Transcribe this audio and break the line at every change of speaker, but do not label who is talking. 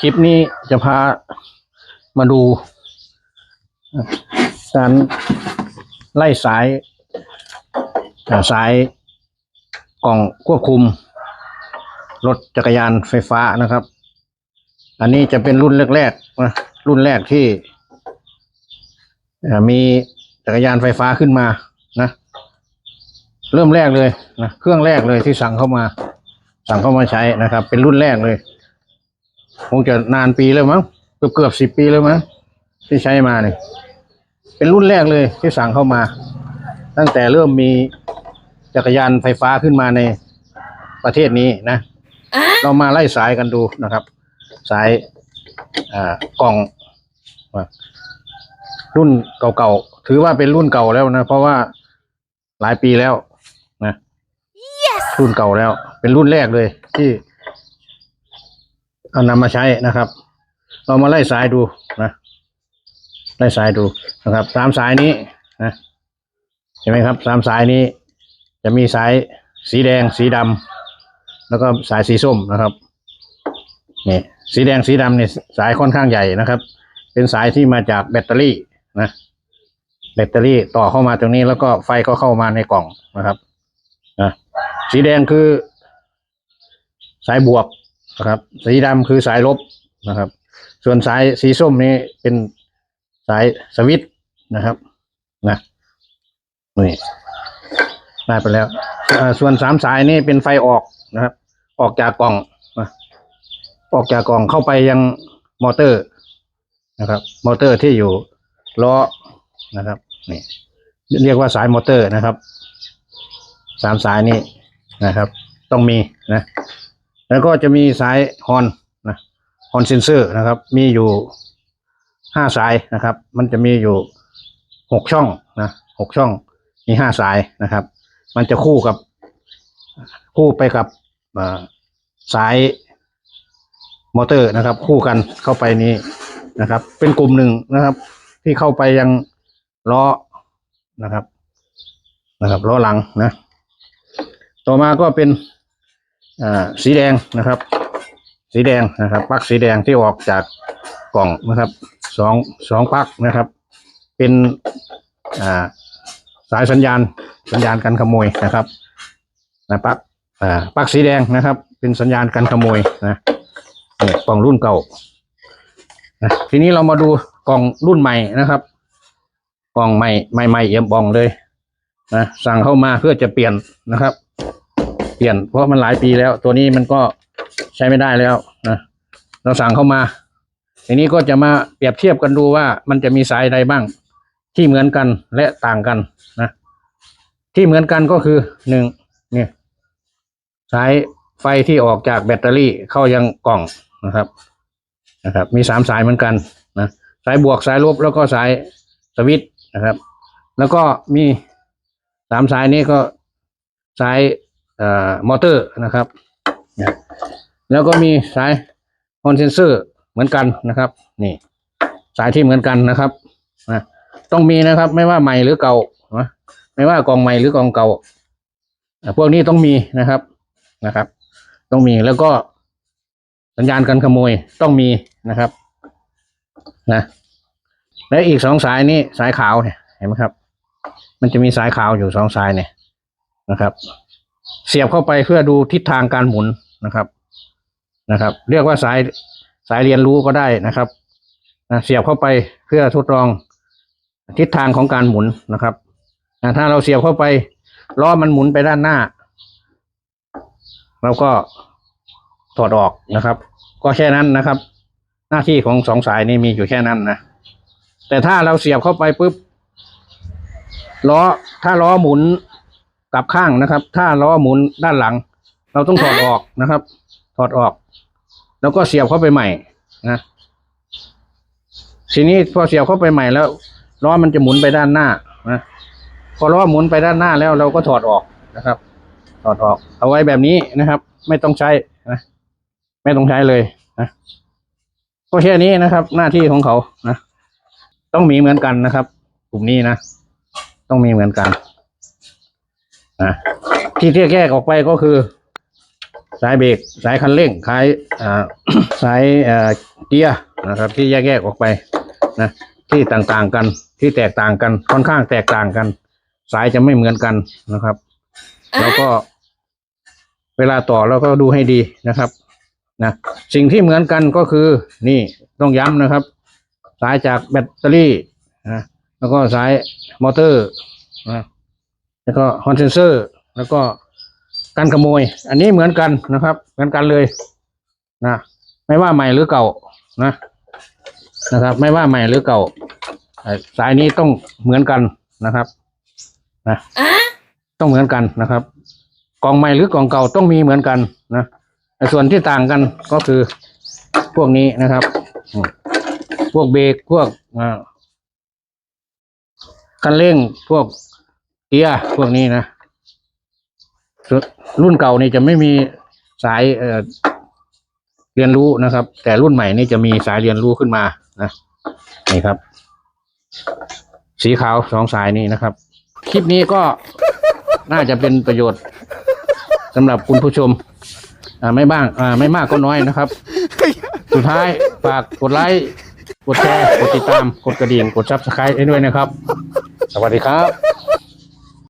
คลิปนี้จะพามาดู การไล่สายสายกล่องควบคุม รถจักรยานไฟฟ้านะครับ อันนี้จะเป็นรุ่นแรกๆนะรุ่นแรกที่มีจักรยานไฟฟ้าขึ้นมานะ เริ่มแรกเลยนะเครื่องแรกเลยที่สั่งเข้ามา สั่งเข้ามาใช้นะครับ เป็นรุ่นแรกเลย คงจะนานปีแล้วมั้งเกือบเกือบสิบปีแล้วมั้งที่ใช้มาเนี่ยเป็นรุ่นแรกเลยที่สั่งเข้ามา ตั้งแต่เริ่มมีจักรยานไฟฟ้าขึ้นมาในประเทศนี้นะ เรามาไล่สายกันดูนะครับ สายอ่ากล่องว่ารุ่นเก่าๆ ถือว่าเป็นรุ่นเก่าแล้วนะ เพราะว่าหลายปีแล้วนะรุ่นเก่าแล้ว เป็นรุ่นแรกเลยที่ เอานำมาใช้นะครับ เรามาไล่สายดูนะไล่สายดูนะครับสามสายนี้นะเห็นไหมครับสามสายนี้ จะมีสายสีแดงสีดำแล้วก็สายสีส้มนะครับนี่สีแดงสีดำเนี่ยสายค่อนข้างใหญ่นะครับ เป็นสายที่มาจากแบตเตอรี่นะแบตเตอรี่ต่อเข้ามาตรงนี้แล้วก็ไฟก็เข้ามาในกล่องนะครับนะสีแดงคือสายบวก นะครับ สีดำคือสายลบนะครับ ส่วนสายสีส้มนี้เป็นสายสวิตช์นะครับนะนี่ได้ไปแล้วส่วนสามสายนี้เป็นไฟออกนะครับ ออกจากกล่องนะออกจากกล่องเข้าไปยังมอเตอร์นะครับ มอเตอร์ที่อยู่ล้อนะครับนี่เรียกว่าสายมอเตอร์นะครับสามสายนี้นะครับ ต้องมีนะ แล้วก็จะมีสายฮอนนะฮอนเซนเซอร์นะครับ มีอยู่ห้าสายนะครับ มันจะมีอยู่หกช่องนะหกช่อง มีห้าสายนะครับ มันจะคู่กับคู่ไปกับสายมอเตอร์นะครับ คู่กันเข้าไปนี้นะครับ เป็นกลุ่มหนึ่งนะครับ ที่เข้าไปยังล้อนะครับนะครับล้อหลังนะ ต่อมาก็เป็น สีแดงนะครับ สีแดงนะครับปลั๊กสีแดงที่ออกจากกล่องนะครับสองสองปลั๊กนะครับ เป็นสายสัญญาณสัญญาณการขโมยนะครับนะปลั๊กปลั๊กสีแดงนะครับ เป็นสัญญาณการขโมยนะกล่องรุ่นเก่านะทีนี้เรามาดูกล่องรุ่นใหม่นะครับกล่องใหม่ใหม่ๆเอี่ยมบองเลยนะสั่งเข้ามาเพื่อจะเปลี่ยนนะครับ เปลี่ยนเพราะมันหลายปีแล้ว ตัวนี้มันก็ใช้ไม่ได้แล้วนะเราสั่งเข้ามาทีนี้ก็จะมาเปรียบเทียบกันดูว่ามันจะมีสายใดบ้าง ที่เหมือนกันและต่างกันนะที่เหมือนกันก็คือหนึ่งเนี่ยสายไฟที่ออกจากแบตเตอรี่เข้ายังกล่องนะครับนะครับ มีสามสายเหมือนกันนะสายบวกสายลบแล้วก็สายสวิตช์นะครับ แล้วก็มีสามสายนี้ก็สาย มอเตอร์นะครับ แล้วก็มีสายคอนเซนเซอร์เหมือนกันนะครับ นี่ สายที่เหมือนกันนะครับนะต้องมีนะครับ ไม่ว่าใหม่หรือเก่านะไม่ว่ากองใหม่หรือกองเก่าพวกนี้ต้องมีนะครับนะครับ ต้องมีแล้วก็สัญญาณการขโมยต้องมีนะครับนะและอีกสองสายนี้สายขาวเนี่ยเห็นไหมครับ มันจะมีสายขาวอยู่สองสายเนี่ยนะครับ เสียบเข้าไปเพื่อดูทิศทางการหมุนนะครับนะครับ เรียกว่าสายสายเรียนรู้ก็ได้นะครับนะเสียบเข้าไปเพื่อทดลองทิศทางของการหมุนนะครับนะถ้าเราเสียบเข้าไปล้อมันหมุนไปด้านหน้า เราก็ถอดออกนะครับ ก็แค่นั้นนะครับ หน้าที่ของสองสายนี้มีอยู่แค่นั้นนะแต่ถ้าเราเสียบเข้าไปปุ๊บล้อถ้าล้อหมุน กลับข้างนะครับ ถ้าล้อหมุนด้านหลัง เราต้องถอดออกนะครับ ถอดออก แล้วก็เสียบเข้าไปใหม่นะทีนี้พอเสียบเข้าไปใหม่แล้วล้อมันจะหมุนไปด้านหน้านะพอล้อหมุนไปด้านหน้าแล้วเราก็ถอดออกนะครับ ถอดออก เอาไว้แบบนี้นะครับ ไม่ต้องใช้นะไม่ต้องใช้เลยนะก็แค่นี้นะครับ หน้าที่ของเขานะต้องมีเหมือนกันนะครับ กลุ่มนี้นะต้องมีเหมือนกัน นะที่ที่แยกออกไปก็คือ สายเบรกสายคันเร่งสายสายเกียร์นะครับ ที่แยกๆออกไปนะที่ต่างๆกันที่แตกต่างกันค่อนข้างแตกต่างกัน สายจะไม่เหมือนกันนะครับ แล้วก็ เวลาต่อเราก็ดูให้ดีนะครับนะสิ่งที่เหมือนกันก็คือ นี่ต้องย้ำนะครับ สายจากแบตเตอรี่นะแล้วก็สายมอเตอร์นะ แล้วก็คอนเซนเซอร์แล้วก็การขโมย อันนี้เหมือนกันนะครับ เหมือนกันเลยนะไม่ว่าใหม่หรือเก่านะนะครับ ไม่ว่าใหม่หรือเก่าเอ่อสายนี้ต้องเหมือนกันนะครับนะต้องเหมือนกันนะครับกล่องใหม่หรือกล่องเก่าต้องมีเหมือนกันนะแต่ส่วนที่ต่างกันก็คือพวกนี้นะครับอืมพวกเบรกพวกอ่าคันเร่งพวก เกียร์พวกนี้นะส่วนรุ่นเก่านี่จะไม่มีสายเอ่อเรียนรู้นะครับ แต่รุ่นใหม่นี่จะมีสายเรียนรู้ขึ้นมานะนี่ครับ สีขาวสองสายนี้นะครับ คลิปนี้ก็น่าจะเป็นประโยชน์สำหรับคุณผู้ชม อ่าไม่บ้าง อ่า ไม่มากก็น้อยนะครับ สุดท้ายฝากกดไลค์กดแชร์ กดติดตาม กดกระดิ่ง กดซับสไครต์ให้ด้วยนะครับ สวัสดีครับ